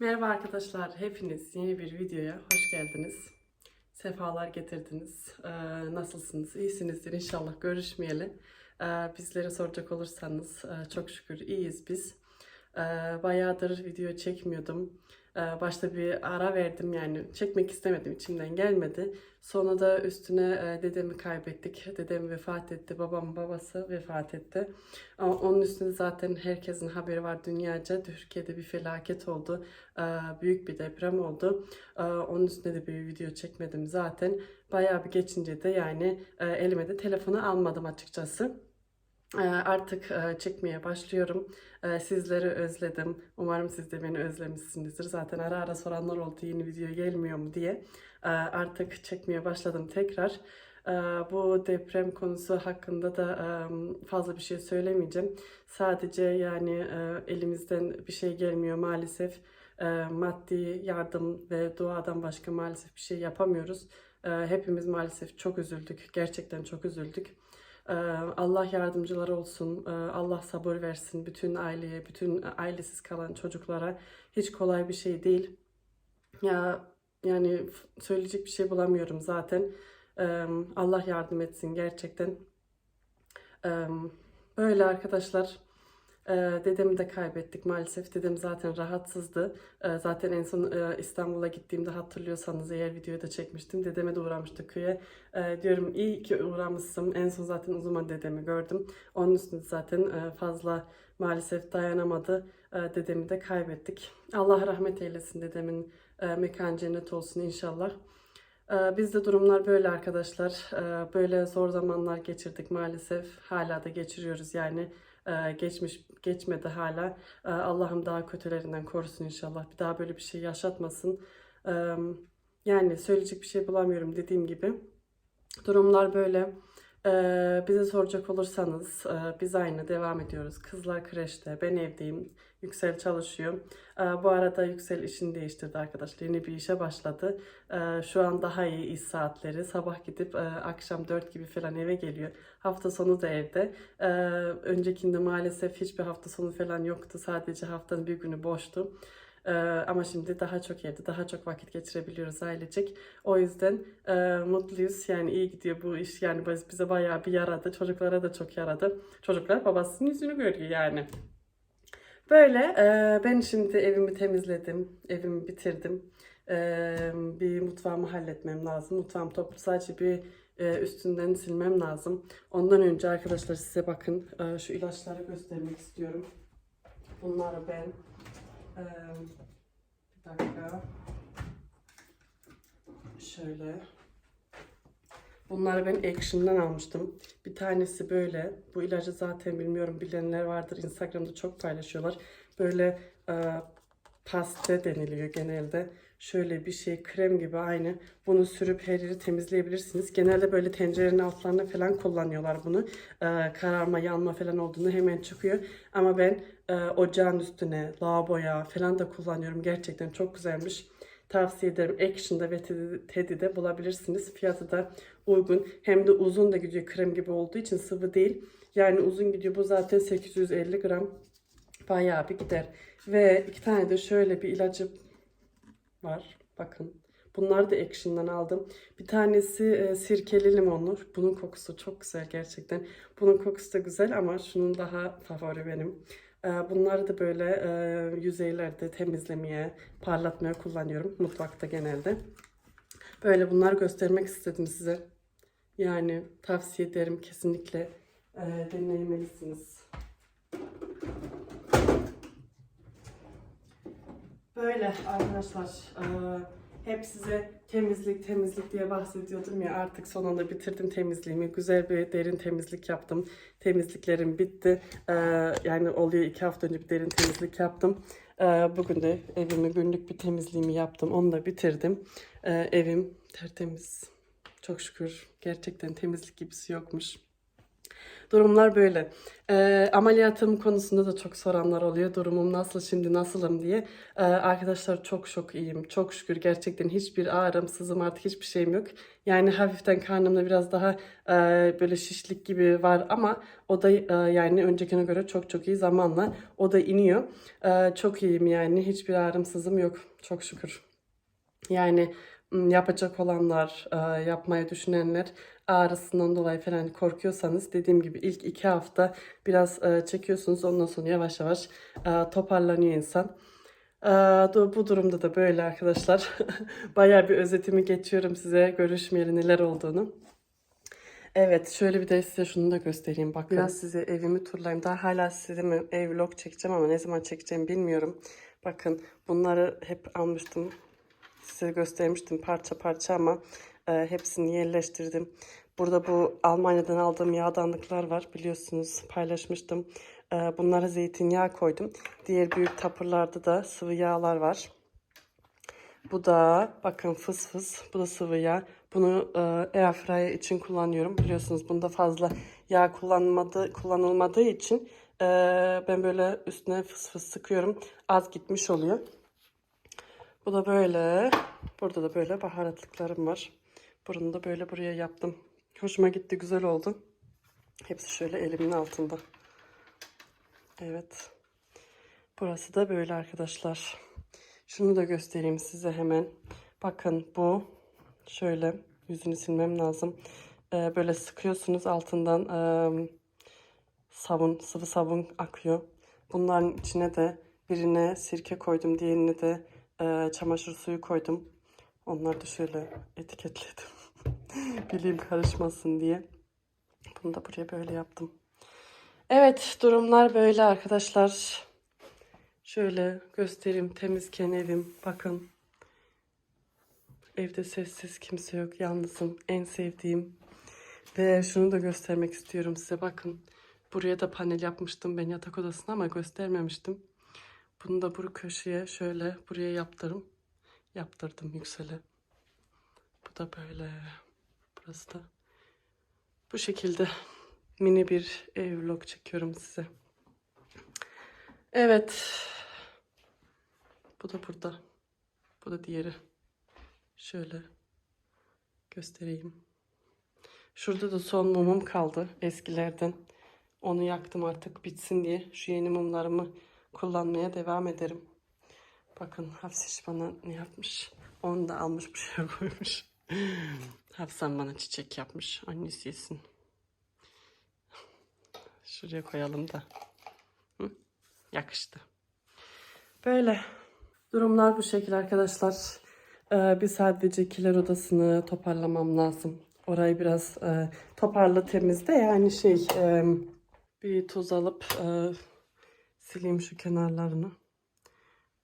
Merhaba arkadaşlar, hepiniz yeni bir videoya hoş geldiniz. Sefalar getirdiniz. Ee, nasılsınız? İyisinizdir inşallah görüşmeyeli. Ee, bizlere soracak olursanız e, çok şükür iyiyiz biz. Ee, bayağıdır video çekmiyordum. Ee, başta bir ara verdim yani çekmek istemedim içimden gelmedi. Sonra da üstüne e, dedemi kaybettik. Dedem vefat etti, babam babası vefat etti. Ama onun üstünde zaten herkesin haberi var dünyaca. Türkiye'de bir felaket oldu. Ee, büyük bir deprem oldu. Ee, onun üstünde de bir video çekmedim zaten. Bayağı bir geçince de yani e, elime de telefonu almadım açıkçası. Ee, Artık e, çekmeye başlıyorum. Ee, Sizleri özledim. Umarım siz de beni özlemişsinizdir. Zaten ara ara soranlar oldu yeni video gelmiyor mu diye. Ee, Artık çekmeye başladım tekrar. Bu deprem konusu hakkında da fazla bir şey söylemeyeceğim. Sadece yani elimizden bir şey gelmiyor maalesef. Maddi yardım ve duadan başka maalesef bir şey yapamıyoruz. Hepimiz maalesef çok üzüldük. Gerçekten çok üzüldük. Ee, Allah yardımcıları olsun. Ee, Allah sabır versin bütün aileye, bütün ailesiz kalan çocuklara. Hiç kolay bir şey değil. Ya yani söyleyecek bir şey bulamıyorum zaten. Ee, Allah yardım etsin gerçekten. Böyle arkadaşlar. Ee, Dedemi de kaybettik maalesef. Dedem zaten rahatsızdı. Ee, Zaten en son e, İstanbul'a gittiğimde hatırlıyorsanız eğer videoyu da çekmiştim. Dedeme de uğramıştık köye. Ee, Diyorum iyi ki uğramışsın. En son zaten o zaman dedemi gördüm. Onun üstünde zaten e, fazla maalesef dayanamadı. Dedemi de kaybettik. Allah rahmet eylesin dedemin e, mekan cennet olsun inşallah. Ee, Bizde durumlar böyle arkadaşlar. Ee, Böyle zor zamanlar geçirdik maalesef. Hala da geçiriyoruz yani. Ee, Geçmiş geçmedi hala. Allah'ım daha kötülerinden korusun inşallah. Bir daha böyle bir şey yaşatmasın. Yani söyleyecek bir şey bulamıyorum dediğim gibi. Durumlar böyle. Bize soracak olursanız e, biz aynı devam ediyoruz. Kızlar kreşte, ben evdeyim. Yüksel çalışıyor. Ee, bu arada Yüksel işini değiştirdi arkadaşlar. Yeni bir işe başladı. Ee, şu an daha iyi iş saatleri. Sabah gidip e, akşam 4 gibi falan eve geliyor. Hafta sonu da evde. Ee, öncekinde maalesef hiçbir hafta sonu falan yoktu. Sadece haftanın bir günü boştu. Ama şimdi daha çok evde, daha çok vakit geçirebiliyoruz ailecek. O yüzden e, mutluyuz. Yani iyi gidiyor bu iş. Yani biz- bize bayağı bir yaradı. Çocuklara da çok yaradı. Çocuklar babasının yüzünü görüyor yani. Böyle e, ben şimdi evimi temizledim. Evimi bitirdim. E, bir mutfağımı halletmem lazım. Mutfağım toplu. Sadece bir e, üstünden silmem lazım. Ondan önce arkadaşlar size bakın e, şu ilaçları göstermek istiyorum. Bunları ben e, bir dakika şöyle Bunları ben Action'dan almıştım. Bir tanesi böyle. Bu ilacı zaten bilmiyorum bilenler vardır. Instagram'da çok paylaşıyorlar. Böyle e, paste deniliyor genelde. Şöyle bir şey krem gibi aynı. Bunu sürüp her yeri temizleyebilirsiniz. Genelde böyle tencerenin altlarına falan kullanıyorlar bunu. E, kararma, yanma falan olduğunu hemen çıkıyor. Ama ben e, ocağın üstüne, lavaboya falan da kullanıyorum. Gerçekten çok güzelmiş. Tavsiye ederim. Action'da ve Teddy- Teddy'de bulabilirsiniz. Fiyatı da uygun. Hem de uzun da gidiyor krem gibi olduğu için sıvı değil. Yani uzun gidiyor. Bu zaten 850 gram. Bayağı bir gider. Ve iki tane de şöyle bir ilacı var. Bakın. Bunları da Action'dan aldım. Bir tanesi e, sirkeli limonlu. Bunun kokusu çok güzel gerçekten. Bunun kokusu da güzel ama şunun daha favori benim. E, bunları da böyle e, yüzeylerde temizlemeye, parlatmaya kullanıyorum. Mutfakta genelde. Böyle bunları göstermek istedim size. Yani tavsiye ederim kesinlikle e, denemelisiniz. Böyle arkadaşlar e, hep size temizlik temizlik diye bahsediyordum ya artık sonunda bitirdim temizliğimi. Güzel bir derin temizlik yaptım. Temizliklerim bitti. E, yani oluyor iki hafta önce bir derin temizlik yaptım. E, bugün de evimi günlük bir temizliğimi yaptım. Onu da bitirdim. E, evim tertemiz. Çok şükür gerçekten temizlik gibisi yokmuş. Durumlar böyle. Ee, ameliyatım konusunda da çok soranlar oluyor. Durumum nasıl şimdi nasılım diye. Ee, arkadaşlar çok çok iyiyim. Çok şükür gerçekten hiçbir ağrım, sızım artık hiçbir şeyim yok. Yani hafiften karnımda biraz daha e, böyle şişlik gibi var ama o da e, yani öncekine göre çok çok iyi zamanla o da iniyor. E, çok iyiyim yani hiçbir ağrım, sızım yok. Çok şükür. Yani yapacak olanlar, e, yapmayı düşünenler ağrısından dolayı falan korkuyorsanız dediğim gibi ilk iki hafta biraz e, çekiyorsunuz ondan sonra yavaş yavaş e, toparlanıyor insan. E, bu durumda da böyle arkadaşlar. Bayağı bir özetimi geçiyorum size görüşmeyeli neler olduğunu. Evet şöyle bir de size şunu da göstereyim bakın. Biraz size evimi turlayayım. Daha hala size mi ev vlog çekeceğim ama ne zaman çekeceğim bilmiyorum. Bakın bunları hep almıştım. Size göstermiştim parça parça ama e, hepsini yerleştirdim. Burada bu Almanya'dan aldığım yağdanlıklar var biliyorsunuz paylaşmıştım. E, bunlara zeytinyağı koydum. Diğer büyük tapırlarda da sıvı yağlar var. Bu da bakın fıs fıs. Bu da sıvı yağ. Bunu e, airfryer için kullanıyorum. Biliyorsunuz bunda fazla yağ kullanmadı, kullanılmadığı için e, ben böyle üstüne fıs fıs sıkıyorum. Az gitmiş oluyor. Bu da böyle. Burada da böyle baharatlıklarım var. Bunu da böyle buraya yaptım. Hoşuma gitti, güzel oldu. Hepsi şöyle elimin altında. Evet. Burası da böyle arkadaşlar. Şunu da göstereyim size hemen. Bakın bu şöyle yüzünü silmem lazım. Ee, böyle sıkıyorsunuz altından eee, sabun, sıvı sabun akıyor. Bunların içine de birine sirke koydum, diğerine de eee, çamaşır suyu koydum. Onları da şöyle etiketledim. Bileyim karışmasın diye. Bunu da buraya böyle yaptım. Evet, durumlar böyle arkadaşlar. Şöyle göstereyim temizken evim. Bakın. Evde sessiz kimse yok. Yalnızım. En sevdiğim. Ve şunu da göstermek istiyorum size. Bakın. Buraya da panel yapmıştım ben yatak odasına ama göstermemiştim. Bunu da bu köşeye şöyle buraya yaptırım. Yaptırdım yüksele. Bu da böyle. Burası da. Bu şekilde mini bir ev vlog çekiyorum size. Evet. Bu da burada. Bu da diğeri. Şöyle göstereyim. Şurada da son mumum kaldı eskilerden. Onu yaktım artık bitsin diye. Şu yeni mumlarımı kullanmaya devam ederim. Bakın Hafsiş bana ne yapmış. Onu da almış bir şey koymuş. Hafsan bana çiçek yapmış. Annesi yesin. Şuraya koyalım da. Hı? Yakıştı. Böyle. Durumlar bu şekil arkadaşlar. Ee, bir sadece kiler odasını toparlamam lazım. Orayı biraz e, toparla temizle. Yani şey e, bir toz alıp e, sileyim şu kenarlarını.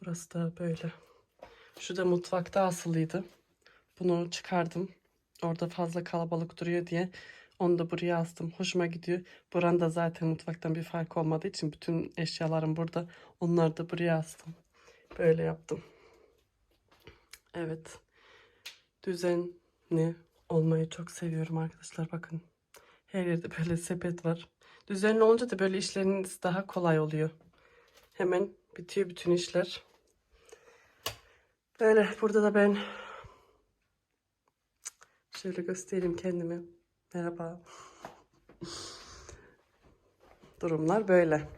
Burası da böyle. Şu da mutfakta asılıydı. Bunu çıkardım. Orada fazla kalabalık duruyor diye. Onu da buraya astım. Hoşuma gidiyor. Buranın da zaten mutfaktan bir fark olmadığı için bütün eşyalarım burada. Onları da buraya astım. Böyle yaptım. Evet. Düzenli olmayı çok seviyorum arkadaşlar. Bakın. Her yerde böyle sepet var. Düzenli olunca da böyle işleriniz daha kolay oluyor. Hemen bitiyor bütün işler. Böyle burada da ben şöyle göstereyim kendimi. Merhaba. Durumlar böyle.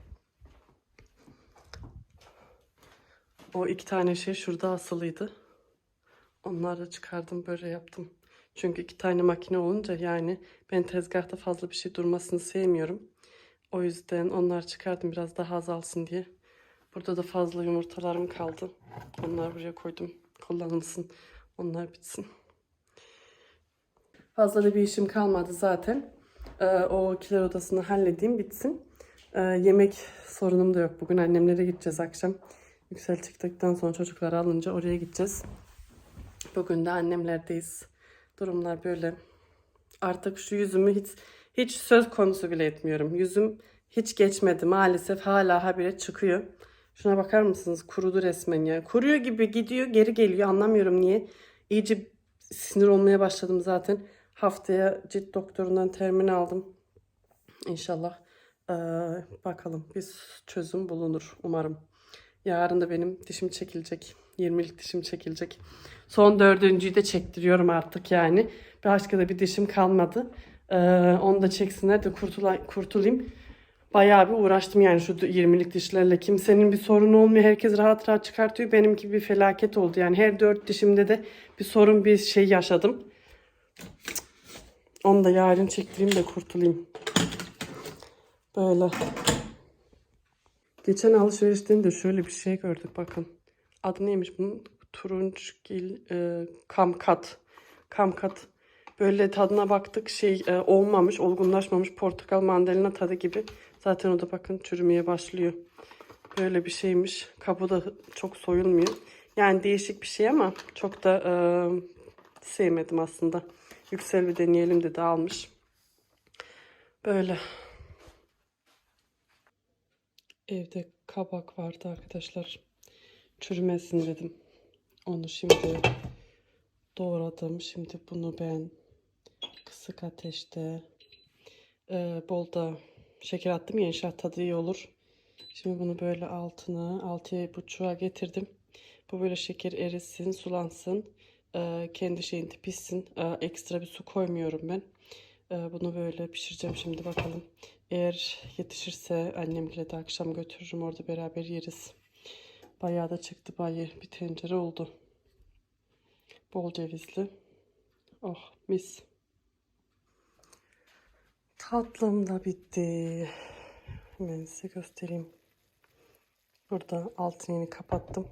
O iki tane şey şurada asılıydı. Onları çıkardım böyle yaptım. Çünkü iki tane makine olunca yani ben tezgahta fazla bir şey durmasını sevmiyorum. O yüzden onları çıkardım biraz daha azalsın diye. Burada da fazla yumurtalarım kaldı. Onları buraya koydum. Kullanılsın. Onlar bitsin. Fazla da bir işim kalmadı zaten. Ee, o kiler odasını halledeyim bitsin. Ee, yemek sorunum da yok. Bugün annemlere gideceğiz akşam. Yüksel çıktıktan sonra çocukları alınca oraya gideceğiz. Bugün de annemlerdeyiz. Durumlar böyle. Artık şu yüzümü hiç hiç söz konusu bile etmiyorum. Yüzüm hiç geçmedi maalesef. Hala habire çıkıyor. Şuna bakar mısınız? Kurudu resmen ya. Kuruyor gibi gidiyor, geri geliyor. Anlamıyorum niye. İyice sinir olmaya başladım zaten. Haftaya cilt doktorundan termin aldım. İnşallah eee, bakalım bir çözüm bulunur umarım. Yarın da benim dişim çekilecek. 20'lik dişim çekilecek. Son dördüncüyü de çektiriyorum artık yani. Başka da bir dişim kalmadı. Eee, onu da çeksinler de kurtula, kurtulayım. Bayağı bir uğraştım yani şu 20'lik dişlerle. Kimsenin bir sorunu olmuyor. Herkes rahat rahat çıkartıyor. Benimki bir felaket oldu. Yani her dört dişimde de bir sorun bir şey yaşadım. Onu da yarın çektireyim de kurtulayım. Böyle. Geçen alışverişten şöyle bir şey gördük bakın. Adı neymiş bunun? Turunçgil e, kamkat. Kamkat. Böyle tadına baktık şey e, olmamış, olgunlaşmamış portakal mandalina tadı gibi. Zaten o da bakın çürümeye başlıyor. Böyle bir şeymiş. Kabuğu da çok soyulmuyor. Yani değişik bir şey ama çok da e, sevmedim aslında. Yüksel bir deneyelim dedi almış. Böyle. Evde kabak vardı arkadaşlar. Çürümesin dedim. Onu şimdi doğradım. Şimdi bunu ben kısık ateşte e, bol da şeker attım ya inşallah tadı iyi olur. Şimdi bunu böyle altına altıya buçuğa getirdim. Bu böyle şeker erisin, sulansın. E, kendi şeyinde pişsin. E, ekstra bir su koymuyorum ben. E, bunu böyle pişireceğim şimdi bakalım. Eğer yetişirse annemle de akşam götürürüm orada beraber yeriz. Bayağı da çıktı bayağı bir tencere oldu. Bol cevizli. Oh mis. Tatlım da bitti. Hemen size göstereyim. Burada altını kapattım.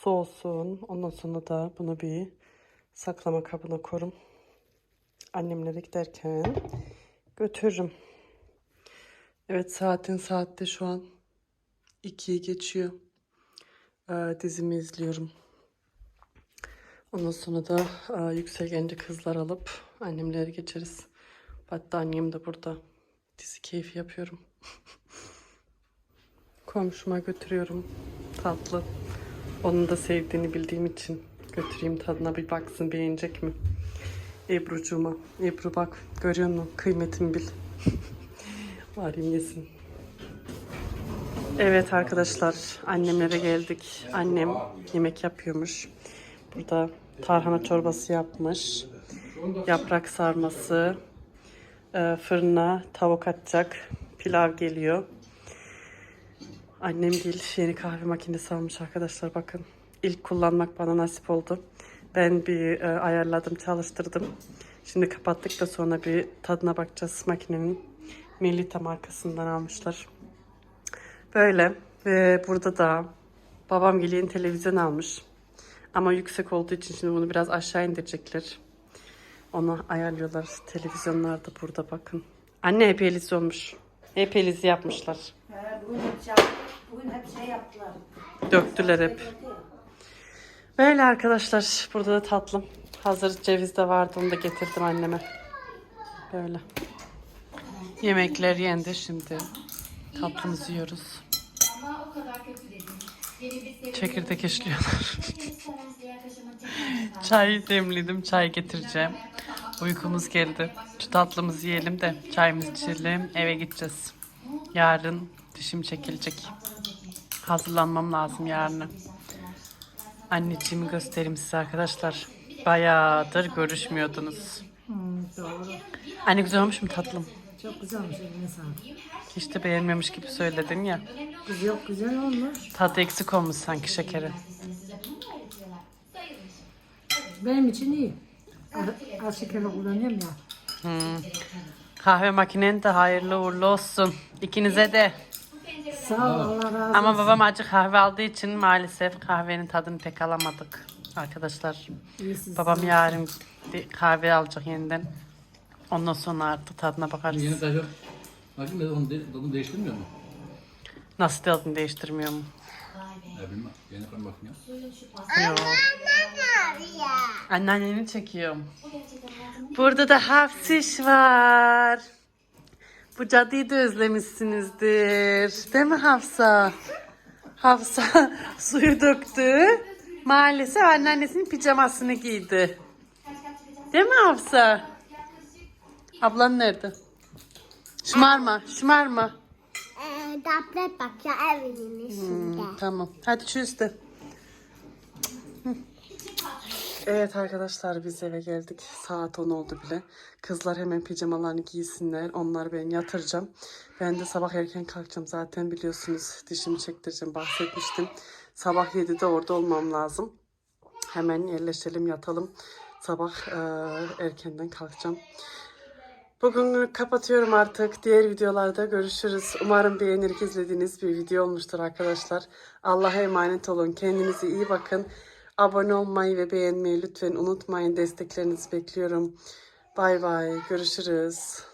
Soğusun. Ondan sonra da bunu bir saklama kabına korum. Annemlere giderken götürürüm. Evet saatin saatte şu an 2'yi geçiyor. Ee, dizimi izliyorum. Ondan sonra da e, yüksel gelince kızlar alıp annemlere geçeriz. Hatta annem de burada. Dizi keyfi yapıyorum. Komşuma götürüyorum. Tatlı. Onun da sevdiğini bildiğim için götüreyim tadına bir baksın beğenecek mi? Ebru'cuma. Ebru bak görüyor musun? Kıymetimi bil. Varayım yesin. Evet arkadaşlar annemlere geldik. Annem yemek yapıyormuş. Burada tarhana çorbası yapmış. Yaprak sarması. e, fırına tavuk atacak. Pilav geliyor. Annem gel yeni kahve makinesi almış arkadaşlar bakın. İlk kullanmak bana nasip oldu. Ben bir e, ayarladım, çalıştırdım. Şimdi kapattık da sonra bir tadına bakacağız makinenin. Melita markasından almışlar. Böyle ve burada da babam gelin televizyon almış. Ama yüksek olduğu için şimdi bunu biraz aşağı indirecekler. Onu ayarlıyorlar. Televizyonlar da burada bakın. Anne hep eliz olmuş. Hep elizi yapmışlar. He, hep şey, bugün hep şey yaptılar. Döktüler hep. Böyle arkadaşlar. Burada da tatlım. Hazır ceviz de vardı. Onu da getirdim anneme. Böyle. Yemekler yendi şimdi. Tatlımızı yiyoruz. Çekirdek tekrar Çay demledim. Çay getireceğim. Uykumuz geldi. Şu tatlımızı yiyelim de çayımızı içelim. Eve gideceğiz. Yarın dişim çekilecek. Hazırlanmam lazım yarına. Anneciğimi göstereyim size arkadaşlar. Bayağıdır görüşmüyordunuz. doğru. Anne güzel olmuş mu tatlım? Çok güzel olmuş eline sağlık. Hiç de beğenmemiş gibi söyledin ya. Yok güzel olmuş. Tadı eksik olmuş sanki şekeri. Benim için iyi. Az, şekerli kullanıyorum ya. Kahve makinen de hayırlı uğurlu olsun. İkinize de. Sağ ol Allah razı olsun. Ama babam acı kahve aldığı için maalesef kahvenin tadını pek alamadık. Arkadaşlar İyisiniz. babam yarın bir kahve alacak yeniden. Ondan sonra artık tadına bakarız. Yeni taşır. Bakayım da onu de, tadını değiştirmiyor mu? Nasıl tadını değiştirmiyor mu? Ya bilmem. Yeni kan bakmıyor. Yok. Anneanneni çekiyorum. Burada da hafsiş var. Bu cadıyı da özlemişsinizdir. Değil mi Hafsa? Hafsa suyu döktü. Maalesef anneannesinin pijamasını giydi. Değil mi Hafsa? Ablan nerede? Şımarma, şımarma. Ee, tablet bakıyor evinin içinde. Tamam. Hadi çüz de. Evet arkadaşlar biz eve geldik. Saat 10 oldu bile. Kızlar hemen pijamalarını giysinler. Onları ben yatıracağım. Ben de sabah erken kalkacağım. Zaten biliyorsunuz dişimi çektireceğim. Bahsetmiştim. Sabah 7'de orada olmam lazım. Hemen yerleşelim yatalım. Sabah eee, erkenden kalkacağım. Bugün kapatıyorum artık. Diğer videolarda görüşürüz. Umarım beğenerek izlediğiniz bir video olmuştur arkadaşlar. Allah'a emanet olun. Kendinize iyi bakın. Abone olmayı ve beğenmeyi lütfen unutmayın. Desteklerinizi bekliyorum. Bay bay. Görüşürüz.